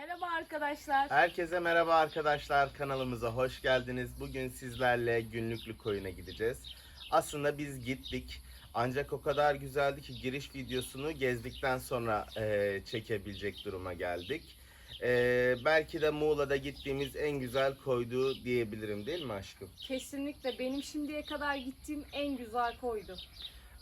Merhaba arkadaşlar. Herkese merhaba arkadaşlar kanalımıza hoş geldiniz. Bugün sizlerle günlüklü koyuna gideceğiz. Aslında biz gittik ancak o kadar güzeldi ki giriş videosunu gezdikten sonra eee, çekebilecek duruma geldik. Eee, belki de Muğla'da gittiğimiz en güzel koydu diyebilirim değil mi aşkım? Kesinlikle benim şimdiye kadar gittiğim en güzel koydu.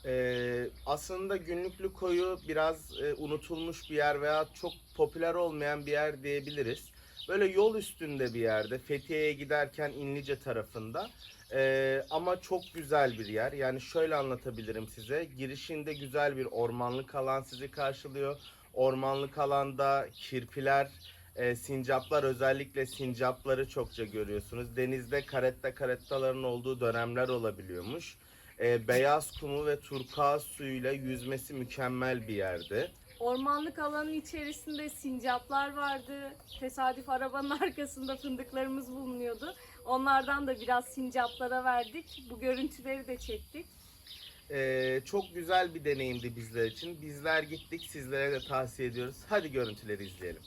Ee, aslında günlüklü koyu biraz e, unutulmuş bir yer veya çok popüler olmayan bir yer diyebiliriz. Böyle yol üstünde bir yerde Fethiye'ye giderken İnlice tarafında Ee, ama çok güzel bir yer. Yani şöyle anlatabilirim size. Girişinde güzel bir ormanlık alan sizi karşılıyor. Ormanlık alanda kirpiler, e, sincaplar özellikle sincapları çokça görüyorsunuz. Denizde karetta karettaların olduğu dönemler olabiliyormuş. E, beyaz kumu ve turkuaz suyuyla yüzmesi mükemmel bir yerdi. Ormanlık alanın içerisinde sincaplar vardı. Tesadüf arabanın arkasında fındıklarımız bulunuyordu. Onlardan da biraz sincaplara verdik. Bu görüntüleri de çektik. E, çok güzel bir deneyimdi bizler için. Bizler gittik, sizlere de tavsiye ediyoruz. Hadi görüntüleri izleyelim.